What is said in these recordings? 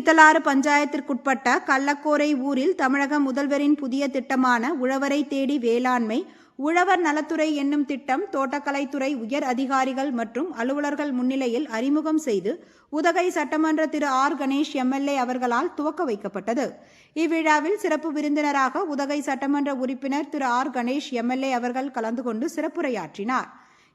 இத்தலாறு பஞ்சாயத்திற்குட்பட்ட கள்ளக்கோரை ஊரில் தமிழக முதல்வரின் புதிய திட்டமான உழவரை தேடி வேளாண்மை உழவர் நலத்துறை என்னும் திட்டம் தோட்டக்கலைத்துறை உயர் அதிகாரிகள் மற்றும் அலுவலர்கள் முன்னிலையில் அறிமுகம் செய்து உதகை சட்டமன்ற திரு ஆர் கணேஷ் எம்எல்ஏ அவர்களால் துவக்க வைக்கப்பட்டது. இவ்விழாவில் சிறப்பு விருந்தினராக உதகை சட்டமன்ற உறுப்பினர் திரு ஆர் கணேஷ் எம்எல்ஏ அவர்கள் கலந்து கொண்டு சிறப்புரையாற்றினார்.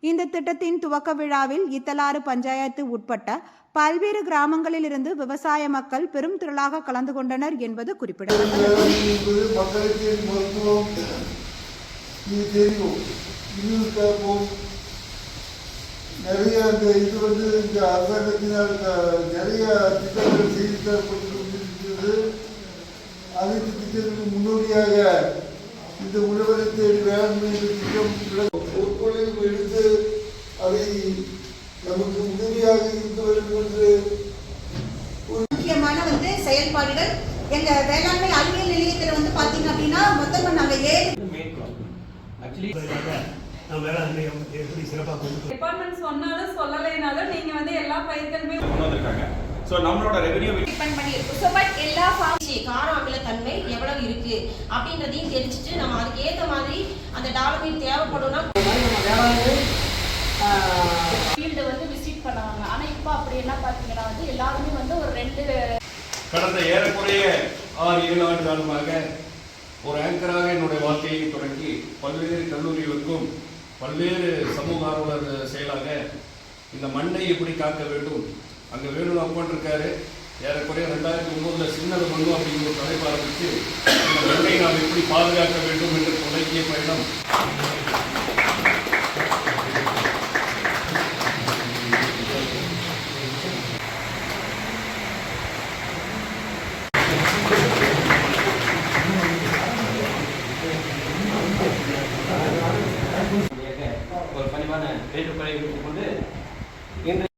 இந்த திட்டத்தின் துவக்க விழாவில் இத்தலாறு பஞ்சாயத்து உட்பட்ட பல்வேறு கிராமங்களிலிருந்து விவசாய மக்கள் பெரும் திரளாக கலந்து கொண்டனர் என்பது குறிப்பிடத்தக்கது. நிறைய அந்த இது வந்து இந்த அரசாங்கத்தினால் நிறைய திட்டங்கள் செய்து தரப்பட்டு அனைத்து திட்டங்களுக்கு முன்னோடியாக இந்த உழவரை தேடி வேளாண்மை என்ற திட்டம் அதை நமக்கு உதவியாக இருக்க வேண்டும் என்று முக்கியமான வந்து செயல்பாடுகள். எங்க வேளாண்மை அறிவியல் நிலையத்துல வந்து பாத்தீங்க அப்படின்னா மொத்தமா நாங்க ஏழு டிபார்ட்மெண்ட் சொன்னாலும் சொல்லலைனாலும் நீங்க வந்து எல்லா பயிர்களுமே கொண்டு வந்திருக்காங்க. ஸோ நம்மளோட ரெவென்யூ டிபெண்ட் பண்ணி இருக்கு ஸோ பட் எல்லா ஃபார்ம் காரம் அமிலத்தன்மை எவ்வளவு இருக்கு அப்படின்றதையும் தெரிஞ்சுட்டு நம்ம அதுக்கு ஏத்த மாதிரி அந்த டாலமின் தேவைப்படும்னா ஃபீல்டு வந்து விசிட் பண்ணுவாங்க. ஆனால் இப்போ அப்படி என்ன பார்த்தீங்கன்னா வந்து எல்லாருமே வந்து ஒரு ரெண்டு கடந்த ஏறக்குறைய ஆறு ஏழு ஆண்டு காலமாக ஒரு ஆங்கராக என்னுடைய வாழ்க்கையை தொடங்கி பல்வேறு கல்லூரிகளுக்கும் பல்வேறு சமூக ஆர்வலர் செயலாக இந்த மண்ணை எப்படி காக்க வேண்டும் அங்கே வேணும் அப்பன் இருக்காரு ஏறக்குறைய ரெண்டாயிரத்தி ஒன்பதுல சின்னது மண்ணு அப்படிங்கிற ஒரு தலைப்பு ஆரம்பித்து இந்த மண்ணை நாம் எப்படி பாதுகாக்க வேண்டும் என்ற தொடங்கிய பயணம் அதிகமான பணிவான வேண்டுகோளை விட்டுக் கொண்டு இன்று